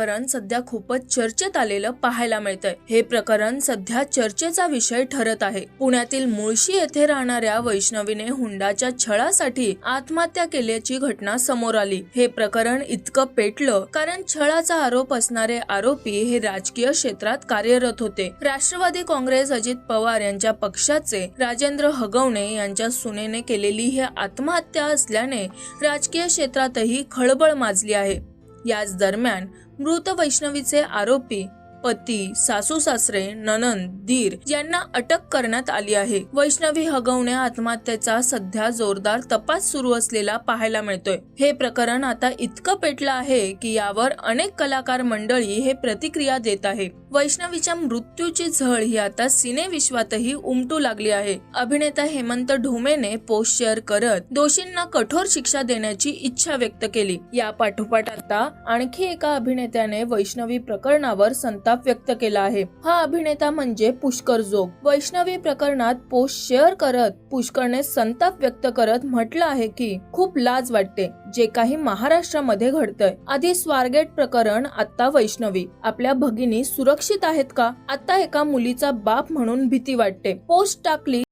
प्रकरण सध्या खूपच चर्चेत आलेलं पाहायला मिळतंय. हे प्रकरण सध्या चर्चेचा विषय ठरत आहे. पुण्यातील मुळशी येथे राहणाऱ्या वैष्णवीने हुंडाच्या छळासाठी आत्महत्या केल्याची घटना समोर आली. हे प्रकरण इतकं पेटलं कारण छळाचा आरोप असणारे आरोपी हे राजकीय क्षेत्रात कार्यरत होते. राष्ट्रवादी काँग्रेस अजित पवार यांच्या पक्षाचे राजेंद्र हगवणे यांच्या सुनेने केलेली ही आत्महत्या असल्याने राजकीय क्षेत्रातही खळबळ माजली आहे. याच दरम्यान मृत वैष्णवीचे आरोपी पती सासू सासरे ननंद दीर यांना अटक करण्यात आली आहे. वैष्णवी हगवणे आत्महत्येचा सध्या जोरदार तपास सुरू असलेला पाहायला मिळतोय. हे प्रकरण आता इतकं पेटलं आहे की यावर अनेक कलाकार मंडळी हे प्रतिक्रिया देत आहे. वैष्णवीच्या मृत्यूची झळ ही आता सिने विश्वातही उमटू लागली आहे. अभिनेता हेमंत ढोमेने पोस्ट शेअर करत दोषींना कठोर शिक्षा देण्याची इच्छा व्यक्त केली. या पाठोपाठ आता आणखी एका अभिनेत्याने वैष्णवी प्रकरणावर संताप व्यक्त केला आहे. हा अभिनेता म्हणजे पुष्कर जोग. वैष्णवी प्रकरणात पोस्ट शेअर करत पुष्करने संताप व्यक्त करत म्हटलं आहे की खूप लाज वाटते. जे काही महाराष्ट्रामध्ये घडतंय. आधी स्वारगेट प्रकरण आता वैष्णवी. आपल्या भगिनी सुरक्षित आहेत का? आता एका मुलीचा बाप म्हणून भीती वाटते. पोस्ट टाकली